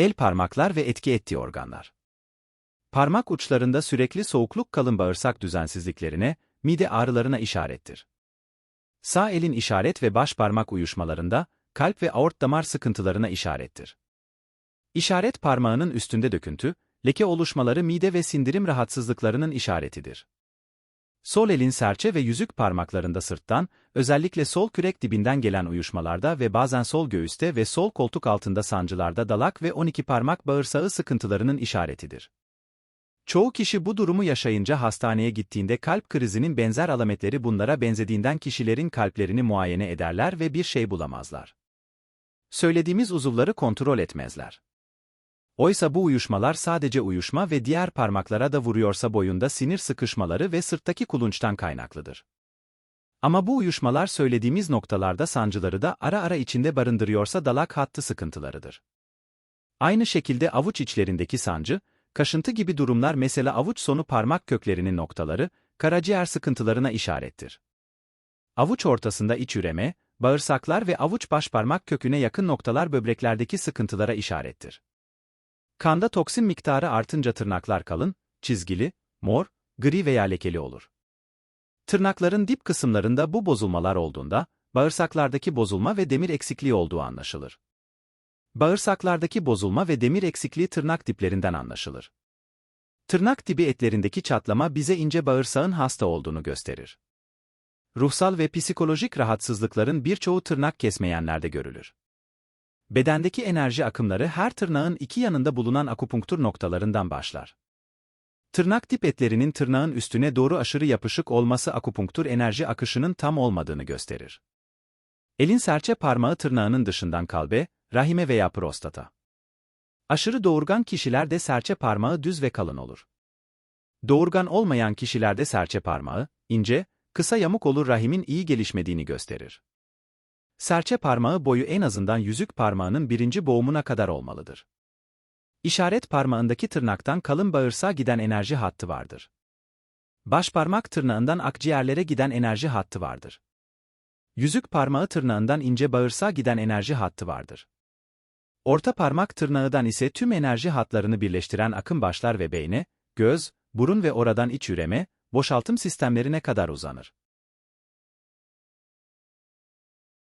El parmaklar ve etki ettiği organlar. Parmak uçlarında sürekli soğukluk kalın bağırsak düzensizliklerine, mide ağrılarına işarettir. Sağ elin işaret ve baş parmak uyuşmalarında, kalp ve aort damar sıkıntılarına işarettir. İşaret parmağının üstünde döküntü, leke oluşmaları mide ve sindirim rahatsızlıklarının işaretidir. Sol elin serçe ve yüzük parmaklarında sırttan, özellikle sol kürek dibinden gelen uyuşmalarda ve bazen sol göğüste ve sol koltuk altında sancılarda dalak ve 12 parmak bağırsağı sıkıntılarının işaretidir. Çoğu kişi bu durumu yaşayınca hastaneye gittiğinde kalp krizinin benzer alametleri bunlara benzediğinden kişilerin kalplerini muayene ederler ve bir şey bulamazlar. Söylediğimiz uzuvları kontrol etmezler. Oysa bu uyuşmalar sadece uyuşma ve diğer parmaklara da vuruyorsa boyunda sinir sıkışmaları ve sırttaki kulunçtan kaynaklıdır. Ama bu uyuşmalar söylediğimiz noktalarda sancıları da ara ara içinde barındırıyorsa dalak hattı sıkıntılarıdır. Aynı şekilde avuç içlerindeki sancı, kaşıntı gibi durumlar mesela avuç sonu parmak köklerinin noktaları, karaciğer sıkıntılarına işarettir. Avuç ortasında iç üreme, bağırsaklar ve avuç başparmak köküne yakın noktalar böbreklerdeki sıkıntılara işarettir. Kanda toksin miktarı artınca tırnaklar kalın, çizgili, mor, gri veya lekeli olur. Tırnakların dip kısımlarında bu bozulmalar olduğunda, bağırsaklardaki bozulma ve demir eksikliği olduğu anlaşılır. Bağırsaklardaki bozulma ve demir eksikliği tırnak diplerinden anlaşılır. Tırnak dibi etlerindeki çatlama bize ince bağırsağın hasta olduğunu gösterir. Ruhsal ve psikolojik rahatsızlıkların birçoğu tırnak kesmeyenlerde görülür. Bedendeki enerji akımları her tırnağın iki yanında bulunan akupunktur noktalarından başlar. Tırnak dip etlerinin tırnağın üstüne doğru aşırı yapışık olması akupunktur enerji akışının tam olmadığını gösterir. Elin serçe parmağı tırnağının dışından kalbe, rahime veya prostata. Aşırı doğurgan kişilerde serçe parmağı düz ve kalın olur. Doğurgan olmayan kişilerde serçe parmağı, ince, kısa yamuk olur rahimin iyi gelişmediğini gösterir. Serçe parmağı boyu en azından yüzük parmağının birinci boğumuna kadar olmalıdır. İşaret parmağındaki tırnaktan kalın bağırsağa giden enerji hattı vardır. Baş parmak tırnağından akciğerlere giden enerji hattı vardır. Yüzük parmağı tırnağından ince bağırsağa giden enerji hattı vardır. Orta parmak tırnağından ise tüm enerji hatlarını birleştiren akım başlar ve beyne, göz, burun ve oradan iç üreme, boşaltım sistemlerine kadar uzanır.